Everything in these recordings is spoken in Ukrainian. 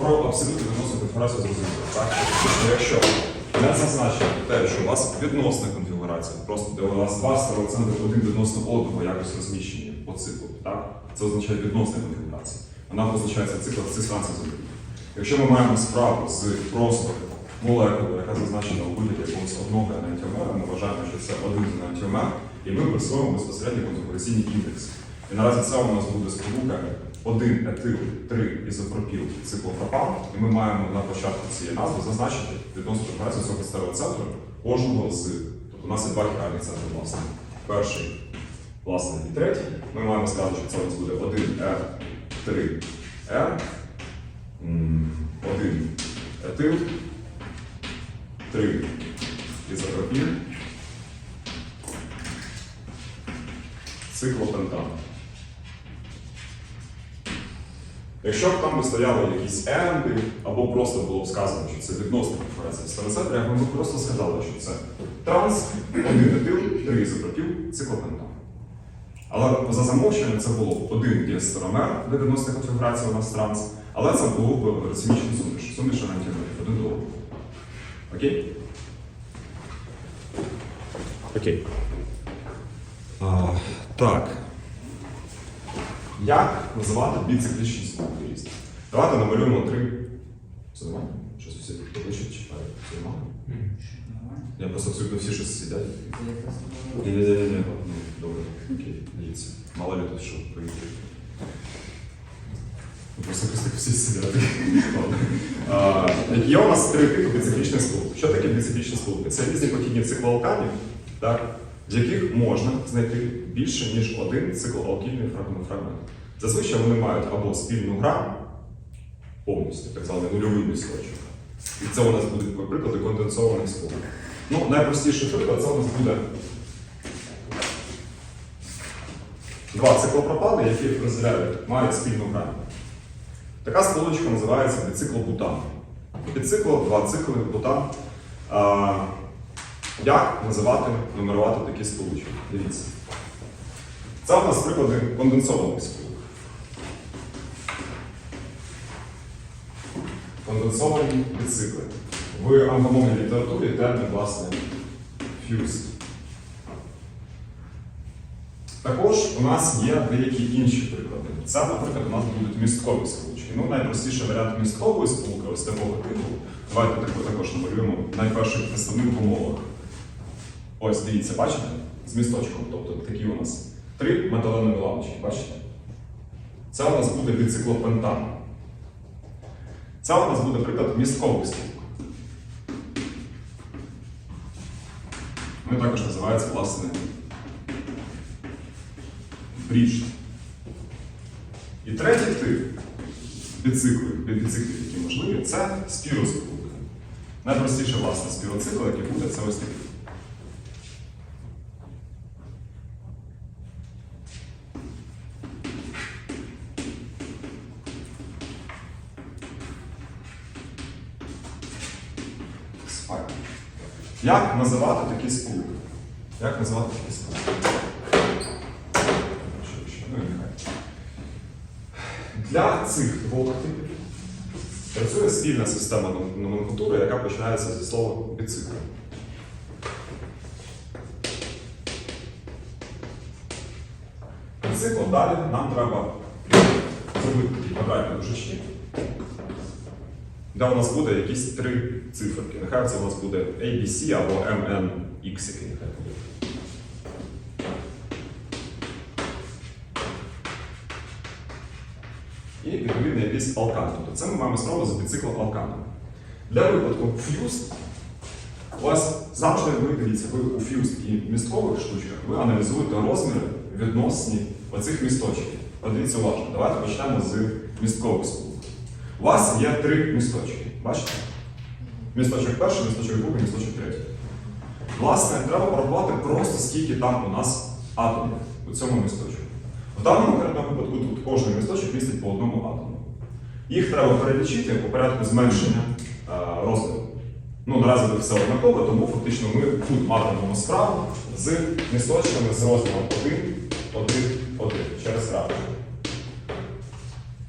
Про абсолютну відносну конфігурацію зрозуміло. Так? Тобто, якщо не зазначити те, що у вас відносна конфігурація, просто де у вас два староцентри один відносно одного якось розміщені по циклу, так? це означає відносна конфігурація. Вона позначається цикл цистанція з одним. Якщо ми маємо справу з просто молекулою, яка зазначена у вигляді якогось одного енантіомера, ми вважаємо, що це один енантіомер, і ми присвоїмо безпосередньо конфігураційний індекс. І наразі це у нас буде сполука 1 етил, 3 ізопропіл, циклопропан, і ми маємо на початку цієї назви зазначити відносно конфігурацію цього старого центру кожного з. Тобто у нас є два хіральних центри, власне. Перший, власне, і третій. Ми маємо сказати, що це у нас буде 1 R, 3 R, 1 етил, 3 ізопропіл, циклопентан. Якщо б там би стояли якісь енди, або просто було б сказано, що це відносна конференція староцентря, ми б просто сказали, що це транс, один етил, три ізопропіл, циклопентан. Але за замовченням це було б один діастеромер, де відносна конфігурація у нас транс, але це було б рецимічний суміш, суміш антимерів, один до одного. Окей? Окей. А, так. Як називати біциклічні спілки? Давайте намалюємо три. Це нормально? Щось всі покличуть читають. Це нормально? Я просто абсолютно всі щось сидять. Ні, ні, ні, ні. Добре, окей, дивіться. Мало ли тут що приїхали. Ну, Просто просто всі сидять. Є у нас три типи біциклічних сполук. Що таке біциклічні сполуки? Це різні похідні циклоалканів, так, з яких можна знайти більше, ніж один циклоалкільний фрагмент. Зазвичай вони мають або спільну грань, повністю, так званий нульовий місточок. І це у нас будуть приклади конденсованих сполук. Ну, найпростіший приклад це у нас буде два циклопропани, які розділяють, мають спільну грань. Така сполучка називається бициклобутан. Підцикло, два цикли, бутан. Як називати, нумерувати такі сполучки? Дивіться. Це у нас приклади конденсованих сполук. Конденсовані бицикли. В англомовній літературі термін, власне, fused. Також у нас є деякі інші приклади. Це, наприклад, у нас будуть місткові сполучки. Ну, найпростіший варіант місткової сполуки, ось такого типу. Давайте також намалюємо найперший представник в умовах. Ось, дивіться, бачите? З місточком. Тобто такі у нас три металеві лампочки, бачите? Це у нас буде біциклопентан. Це у нас буде приклад сполук. Вони також називаються, власне, бріж. І третій тип біциклів, біциклів, які можливі, це спіросполуки. Найпростіше, власне, спіроцикл, який буде, це ось такий. Як називати такі сполуки? Як називати такі сполуки? Ну нехай. Для цих двох типів працює спільна система номенклатури, яка починається зі слова біцикл. Біцикл далі нам треба зробити такі квадратні дужечки, де у нас буде якісь три циферки. Нехай це у нас буде ABC або MNX, який нехай буде. і відповідно якийсь алкан. Тобто це ми маємо справу з біциклом алканом. Для випадку fused у вас завжди ви дивіться, ви у fused і місткових штучках ви аналізуєте розміри відносні оцих місточків. Подивіться уважно. Давайте почнемо з місткових. У вас є три місточки. Бачите? Місточок перший, місточок другий, місточок третій. Власне, треба порахувати просто скільки там у нас атомів у цьому місточку. В даному випадку тут кожен місточок містить по одному атому. Їх треба перелічити по порядку зменшення е, розміру. Ну, наразі буде все однаково, тому фактично ми тут матимемо справу з місточками з розміром 1, 1, 1 через крапку.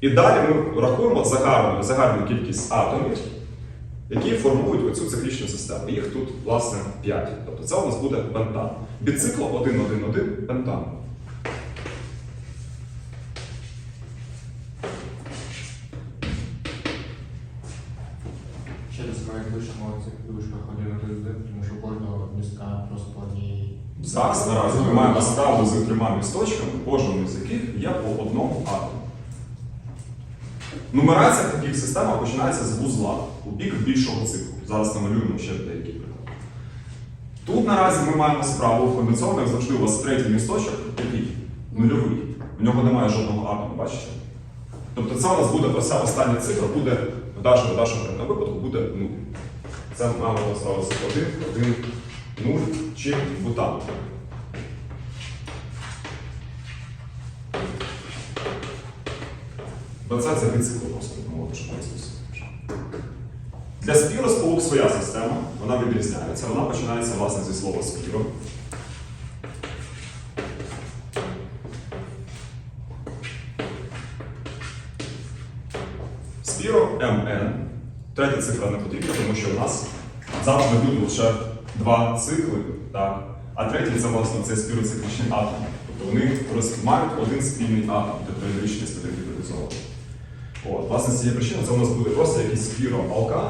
І далі ми рахуємо загальну, загальну кількість атомів, які формують оцю циклічну систему. Їх тут, власне, 5. Тобто це у нас буде пентан. Біцикл 1-1-1 пентан. Через ми пишемо в цих дужках тому що кожного містка просто одній. Зараз наразі ми маємо справу з трьома місточками, кожному з яких є по одному атому. Нумерація таких систем починається з вузла у бік більшого циклу. Зараз намалюємо ще деякі приклади. Тут наразі ми маємо справу в конденсованих, завжди у вас третій місточок, який нульовий. В нього немає жодного атому, бачите? Тобто це у нас буде оця остання цифра, буде в нашому, випадку буде 0. Це маємо справу з 1, 1, 0 чи бутан. Це це бицикл просто мовити, що пояснюся. Для спіросполук своя система, вона відрізняється. Вона починається власне зі слова спіро. Спіро МН. Третя цифра не потрібна, тому що у нас завжди будуть лише два цикли, так? а третій це власне цей спіроциклічний атом. Тобто вони мають один спільний атом, тобто енергічний стабілізований. От, власне, з цієї причини це у нас буде просто якийсь спіроалкан.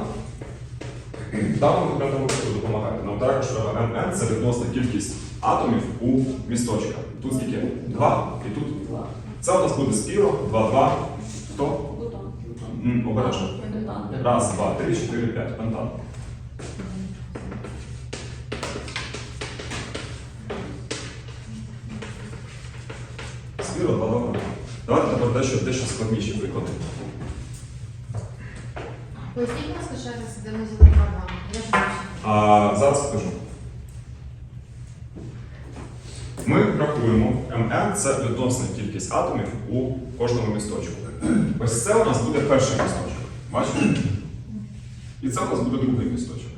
Там вам конкретному випадку допомагає. Нам також МН це відносна кількість атомів у місточках. Тут скільки? Два і тут Два. це у нас буде спіро, 2, 2. Хто? М, Обережно. Раз, два, три, чотири, п'ять. Пентан. Спіро, два, два. Давайте тепер дещо, дещо складніші приклади. Поясніть, будь ласка, ще раз, де ми взяли два Я ж бачу. А, зараз скажу. Ми рахуємо МН це відносна кількість атомів у кожному місточку. Ось це у нас буде перший місточок. Бачите? І це у нас буде другий місточок.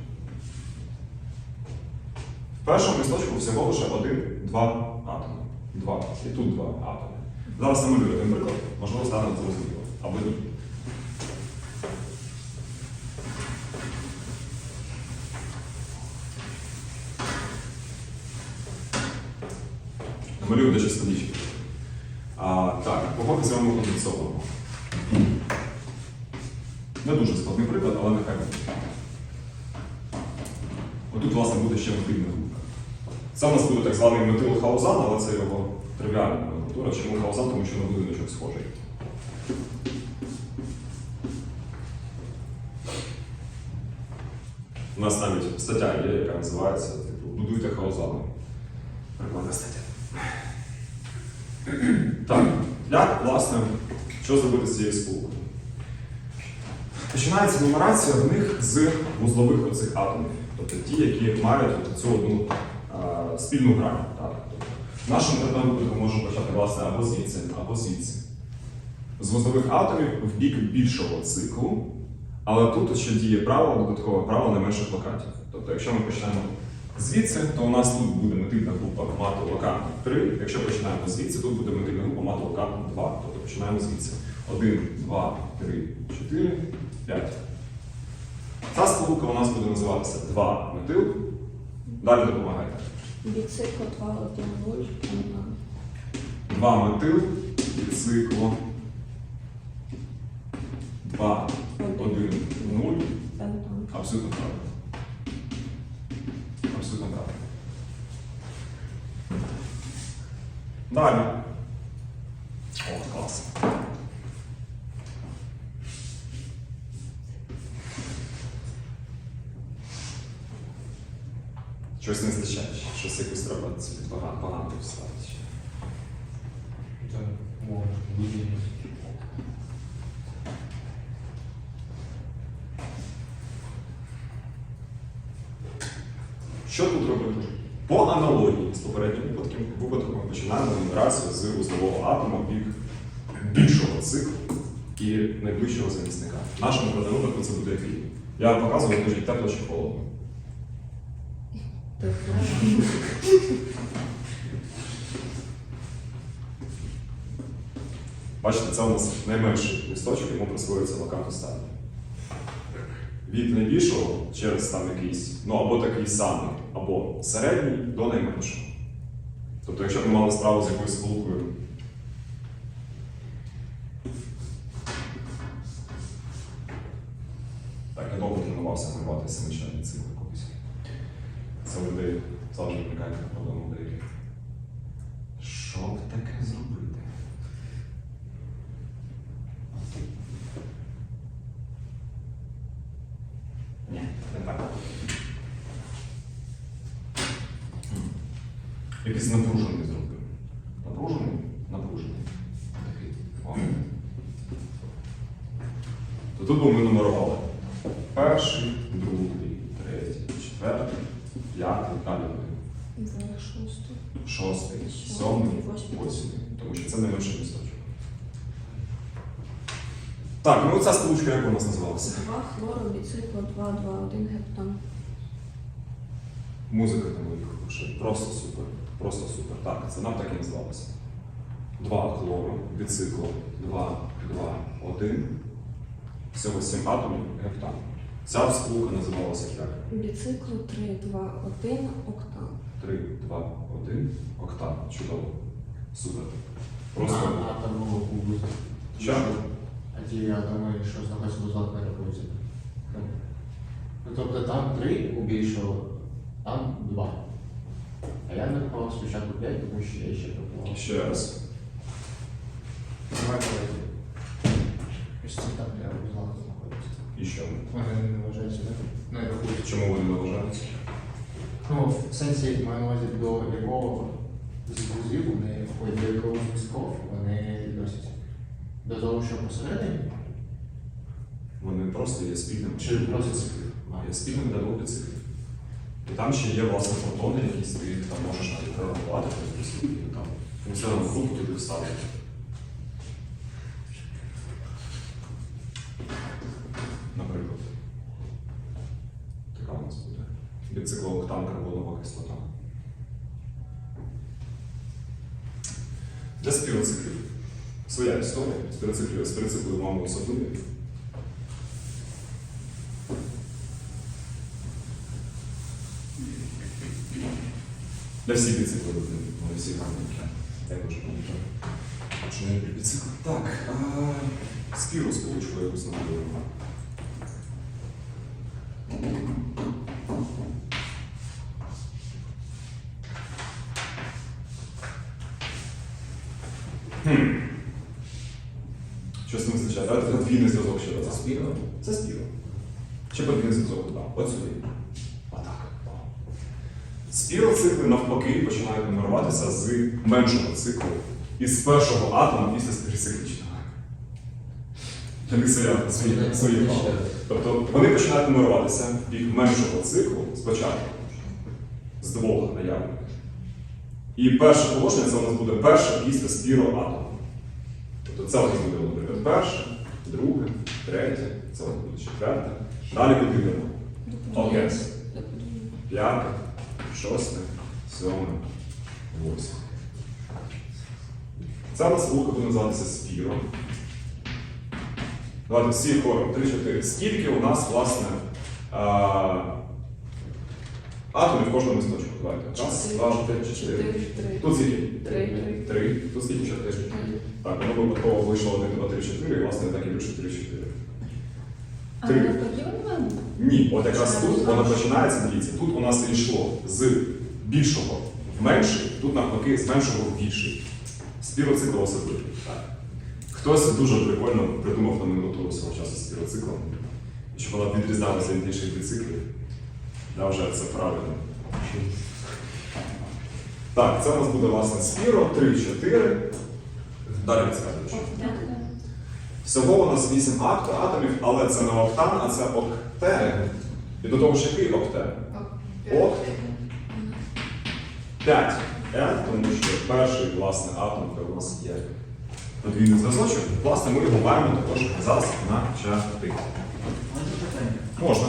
В першому місточку всього лише один-два атоми. Два. І тут два атоми. Зараз намалюю один приклад, можливо, стане зрозуміло. Або ні. Малюю дещо складніше. А, так, кого ми з вами конденсовуємо? Не дуже складний приклад, але нехай буде. Отут, власне, буде ще метильна група. Це у нас буде так званий метилхаузан, але це його тривіальна номенклатура. Чому хаузан? Тому що на будиночок схожий. У нас навіть стаття є, яка називається типу, Будуйте хаузани. Прикольна стаття. Так, як, власне, що зробити з цією сполукою? Починається нумерація в них з вузлових оцих атомів, тобто ті, які мають от цю одну а, спільну грань. Так? Тобто, в нашому конкретному випадку можемо почати власне або звідси, або звідси. З вузлових атомів в бік більшого циклу, але тут ще діє правило, додаткове правило не менших локатів. Тобто, якщо ми почнемо звідси, то у нас тут буде метильна група мати локат 3. Якщо починаємо звідси, тут буде метильна група мати локат 2. Тобто починаємо звідси. 1, 2, 3, 4, 5. Ця сполука у нас буде називатися 2 метил. Далі допомагайте. Біцикл 2, 1, 0, пентагон. 2 метил і цикло 2, 1, 0. Абсолютно правильно. Абсолютно правильно. Далі. О, клас. Щось не вистачає, щось якось треба погано, погано вставити. ще. Це мова Що тут робити? По аналогії з попереднім випадком, випадком ми починаємо нумерацію з узлового атома в бік більшого циклу і найближчого замісника. В нашому випадку це буде який? Я вам показую, дуже тепло чи холодно. Бачите, це у нас найменший листочок, йому присвоюється ваканту стану. Від найбільшого через там якийсь, ну або такий самий, або середній до найменшого. Тобто, якщо ви мали справу з якоюсь сполукою. Так, я довго тренувався малювати семичленний цикл колись. Це у людей завжди виникає проблема у деяких. Що б таке зробити? Ні, не так. М. Якийсь напружений зробив. Напружений? Напружений. Такий. О. То тут би ми нумерували. Перший, другий, третій, четвертий, п'ятий, далі буде. Зараз шосту. Шостий, Сьомий, восьмий. Тому що це найменший листочок. Так, ну ця сполучка як у нас називалася? Два хлору, біциклу, 2, 2, 1 гептан. Музика там у них хороша. Просто супер. Просто супер. Так, це нам так і називалося. Два хлору, біциклу, 2, 2, 1. Всього 7 атомів гептан. Ця сполука називалася як? Біциклу 3, 2, 1 октан. 3, 2, 1, октан. Чудово. Супер. Просто. А, атомного кубу. Що? А ті атоми, що знаходяться в не рахуються. Ну, тобто там три у більшого, там два. А я нарахував спочатку п'ять, тому що я ще пропонував. Ще раз. Давай, Давайте. Ось ці там для узлах знаходяться. І що? Вони не вважаються, так? Не рахуються. Чому вони не вважаються? Ну, в сенсі маю на увазі до якого з вузів вони, ой, до якого з військов вони відносяться. До того, що посередині? Вони просто є спільним. Чи просто циклів. Є спільним для двох циклів. І там ще є власне фотони, якісь ти там можеш навіть прорахувати, тобто там функціональну групу туди вставити. Для спіроциклів. Своя історія. Спіроциклів, спіроцикли маємо особливі. Для всіх біциклів, вони всі гарненькі. Я дуже пам'ятаю. Що люблю біцикл. Так, а, спіру сполучку якусь намалюємо. Хм. Щось не вистачає. Давайте подвійний зв'язок ще раз. Спіро? Це спіро. Чи подвійний зв'язок? Так. От сюди. Отак. О. Спіроцикли навпаки починають нумеруватися з меншого циклу і з першого атома після спіроциклічного. Для них своя. Тобто вони починають нумеруватися від меншого циклу спочатку, з двох наявних. І перше положення це у нас буде перше після спіроатому. Тобто це у нас буде, наприклад, перше, друге, третє, це у нас буде четверте. Далі подивимо. Окей. П'яте, шосте, сьоме, восьме. Ця у нас лука буде називатися спіро. Давайте всі хором 3-4. Скільки у нас, власне, а, атомів в кожному листочку? Давайте. Раз, два, три, чотири. Тут скільки? Три, три. Три. Тут скільки чотири? Так, воно випадково вийшло 1, 2, 3, 4, і власне так і більше 3, 4. Три. Ні, от якраз тут воно починається, дивіться, тут у нас йшло з більшого в менший, тут навпаки з меншого в більший. Спіроцикл особливий. Хтось дуже прикольно придумав номенклатуру свого часу спіроциклом, щоб вона відрізнялася від інших біциклів. Я вважаю, це правильно. Так, це у нас буде власне спіро, 3, 4. Далі розказуєш. Всього у нас 8 атомів, але це не октан, а це октен. І до того ж який октен? Ок. 5 тому що перший власне атом, де у нас є подвійний зв'язочок, власне, ми його маємо також зазначати. Можна питання? Можна.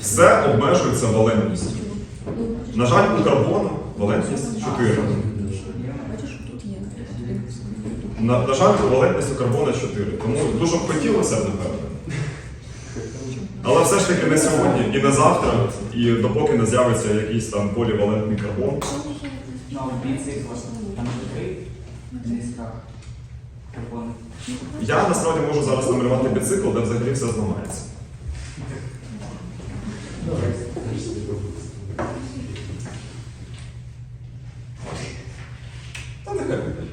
Все обмежується валентністю. На жаль, у карбону валентність 4. На, на жаль, валентність у карбона 4. Тому дуже б хотілося б, напевно. Але все ж таки не сьогодні і не завтра, і допоки не з'явиться якийсь там полівалентний карбон. Ну, біцикл, там же три карбони. Я насправді можу зараз намалювати біцикл, де взагалі все зламається. Та нехай буде.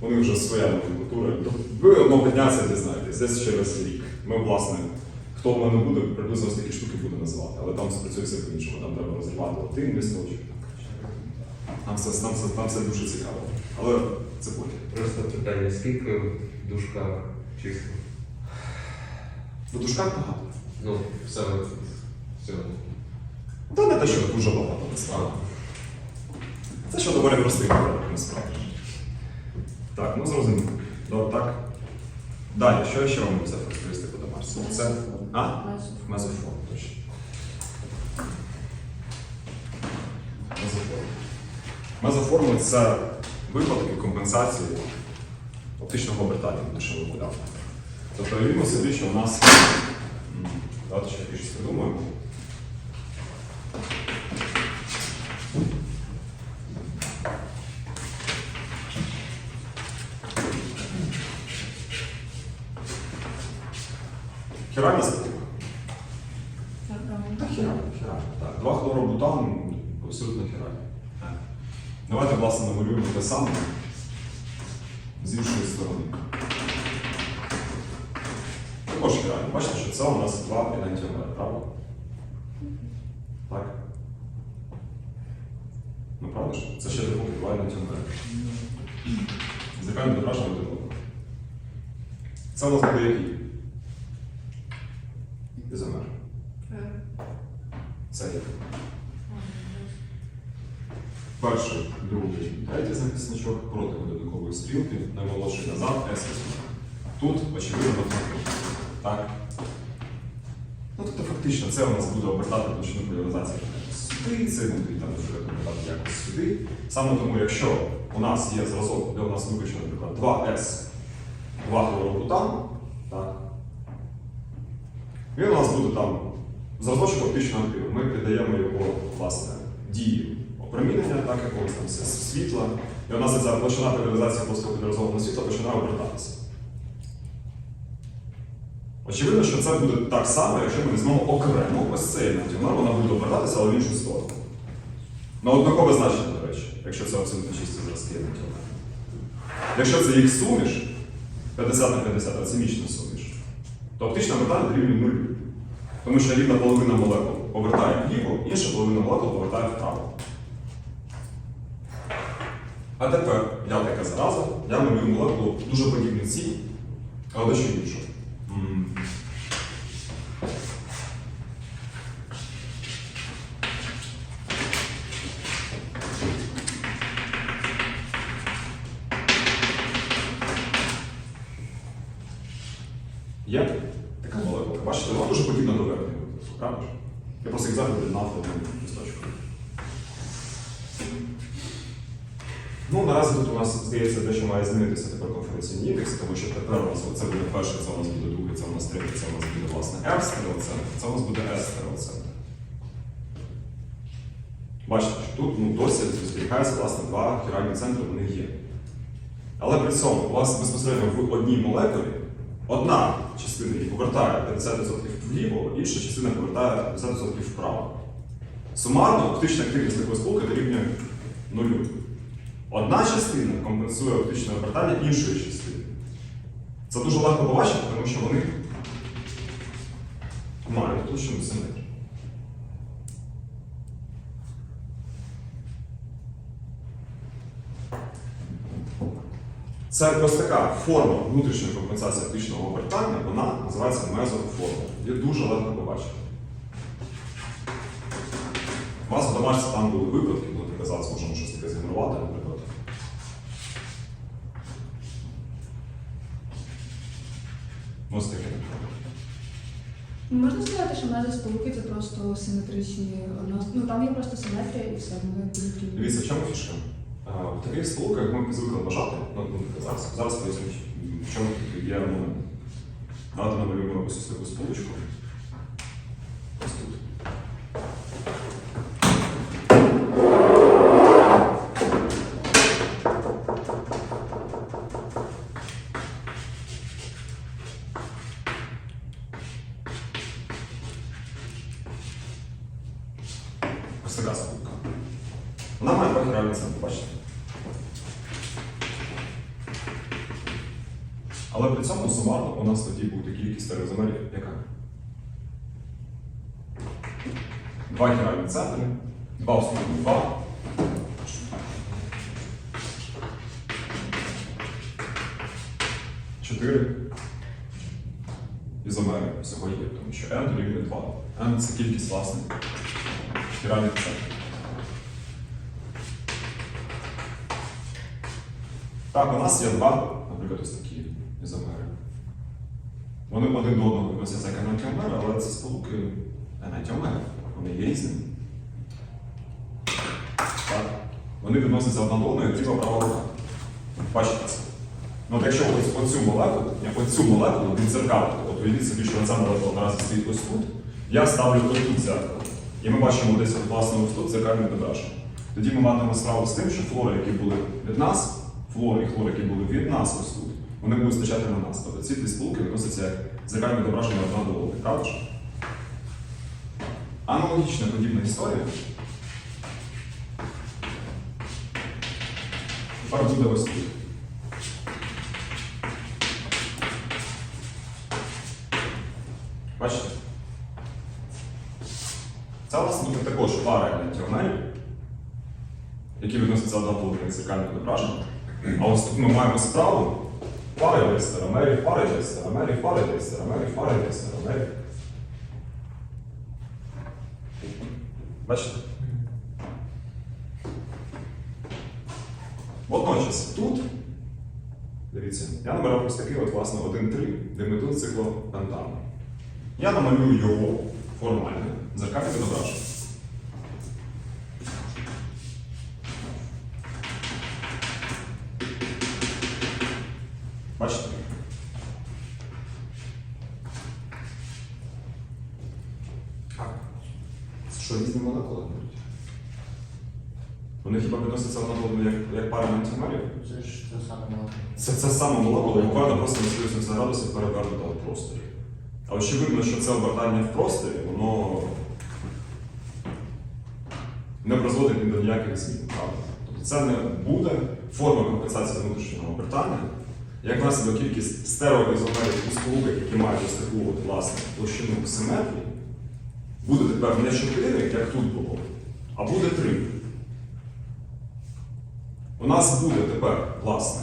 У них вже своя номенклатура. Ви одного дня це дізнаєтесь, десь через рік. Ми, власне, хто в мене буде, приблизно ось такі штуки буде називати, але там спрацює все по-іншому. Там треба розривати один листочок. Там все, там, все, там все дуже цікаво. Але це потім. Просто питання, скільки в дужках чисел? В дужках багато. Ну, саме в цьому. Та не те, що дуже багато насправді. Це що доволі простий насправді. Так, ну зрозуміло. Добре, так. Далі, що ще вам взяти характеристику до Марсу? Це. А? Мезоформ, точно. Мезоформ. Мезоформи це випадки компенсації оптичного обертання, на що ви подав. Тобто уявімо собі, що у нас. Давайте ще більше придумаємо. Хіральна спілка. Та хіральна, хіральна. Так, два хлоробутан абсолютно хіральні. Давайте, власне, намалюємо те саме з іншої сторони. Також хіральні. Бачите, що це у нас два енантіомери, правда? Так? Ну, правда ж? Це ще допоки два енантіомери. Зникаємо відображення один одного. Це у нас буде який? Ізомер. Це як? Перший, другий, третій захисничок проти годинникової стрілки, наймолодший назад, S. Тут, очевидно, навпаки. Так? Ну, тобто, фактично, це у нас буде обертати точну поляризацію сюди, це буде там вже обертати якось сюди. Саме тому, якщо у нас є зразок, де у нас виключено, наприклад, 2С, 2 хлоробутан, так, він у нас буде там зразочок оптично активу. Ми піддаємо його, власне, дії опромінення, так, якогось там світла. І у нас ця площина поляризації плоского поляризованого світла починає обертатися. Очевидно, що це буде так само, якщо ми візьмемо окремо ось цей антимер, вона буде обертатися, але в іншу сторону. На однакове значення, до речі, якщо це абсолютно чисті зразки антимер. Якщо це їх суміш, 50 на 50, а це мічна суміш, то оптичне обертання дорівнює нулю. Тому що рівна половина молекул повертає вліво, інша половина молекул повертає вправо. А тепер я така зараза, я малюю молекулу дуже подібну цій, але дещо іншу. Є така молекула. Бачите, вона дуже подібна до випуску, правда? Я просто їх зараз об'єднав в одному листочку. Ну, наразі тут у нас здається, дещо має змінитися тепер конференційний індекс, тому що тепер у нас це буде перше, це у нас буде це у нас третє, це у нас буде власне R стереоцентр, це у нас буде S стереоцентр. Бачите, що тут ну, досі зберігається власне два хіральні центри, вони є. Але при цьому у вас безпосередньо в одній молекулі одна частина її повертає 50% вліво, інша частина повертає 50% вправо. Сумарно оптична активність такої сполуки дорівнює нулю. Одна частина компенсує оптичне обертання іншої частини. Це дуже легко побачити, тому що вони мають точну симетрію. Це ось така форма внутрішньої компенсації оптичного обертання, вона називається мезоформа. Її дуже легко побачити. У вас в домашці там були випадки, коли ти казав, зможемо щось таке згенерувати, наприклад. Ось таке. Можна сказати, що межі сполуки це просто симетричні одно. Ну там є просто симетрія і все, одно. Дивіться, в чому фішка? А, В таких сполуках ми звикли бажати, ну, ну, зараз, зараз поясню, в чому є момент. Давайте намалюємо якусь ось таку сполучку. Ось тут. Ось така сполука. Вона має трохи реальний центр, бачите? Але при цьому сумарно у нас тоді буде кількість стереозомерів, яка? В сторону два. Чотири ізомери всього є, тому що n дорівнює 2. n це кількість власне хіральних центрів. Так, у нас є два, наприклад, ось такі ізомери. Вони один до одного відносяться як енантіомери, але це сполуки енантіомери. Вони є різними. Так. Вони відносяться одна до одної, ліва права рука. Бачите це? Ну, от якщо ось оцю молекулу, оцю молекулу відзеркалити, от уявіть собі, що ця молекула наразі стоїть ось тут, я ставлю ось тут зеркало. І ми бачимо десь от, власне ось тут зеркальне відображення. Тоді ми матимемо справу з тим, що флори, які були від нас, флори і хлори, які були від нас ось тут, вони будуть стачати на нас. Тобто ці дві сполуки відносяться як зеркальне відображення одна до одної, правда ж? Аналогічна подібна історія. Ось. Бачите? Це буде також пара елементів, які відносяться до одної зеркальне відображення. А ось тут ми маємо справу пари естеромерів, пари естеромерів, пари естеромерів, пари естеромерів. Бачите? Водночас тут, дивіться, я набирав ось такий от, власне, 1-3 диметил циклопентану. Я намалюю його формально, зеркальне відображення. Обертання в просторі, воно не призводить до ніяких змін. Тобто це не буде форма компенсації внутрішнього обертання, як наслідок кількість стереоізомерів у сполуках, які мають ось власне площину симетрії, буде тепер не 4, як тут було, а буде 3. У нас буде тепер, власне,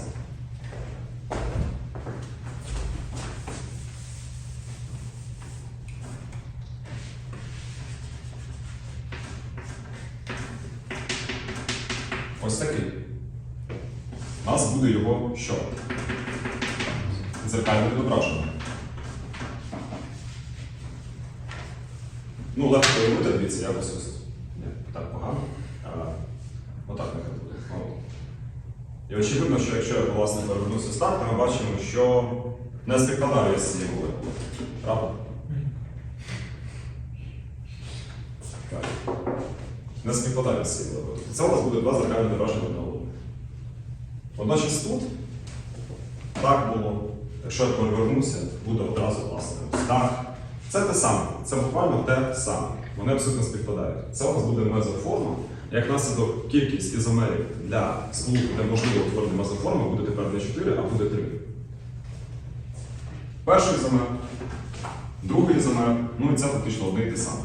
я власне перевернуся ми бачимо, що не співпадає з цією молекулою. Правда? Не співпадає з цією. Тобто Це у нас буде два зеркальні відображення одного. Водночас тут так було. Якщо я перевернуся, буде одразу власне. Так. Це те саме. Це буквально те саме. Вони абсолютно співпадають. Це у нас буде мезоформа. Як наслідок кількість ізомерів для сполуки, де можливо утворити мезоформу, буде тепер не 4, а буде 3. Перший ізомер, другий ізомер, ну і це фактично одне і те саме.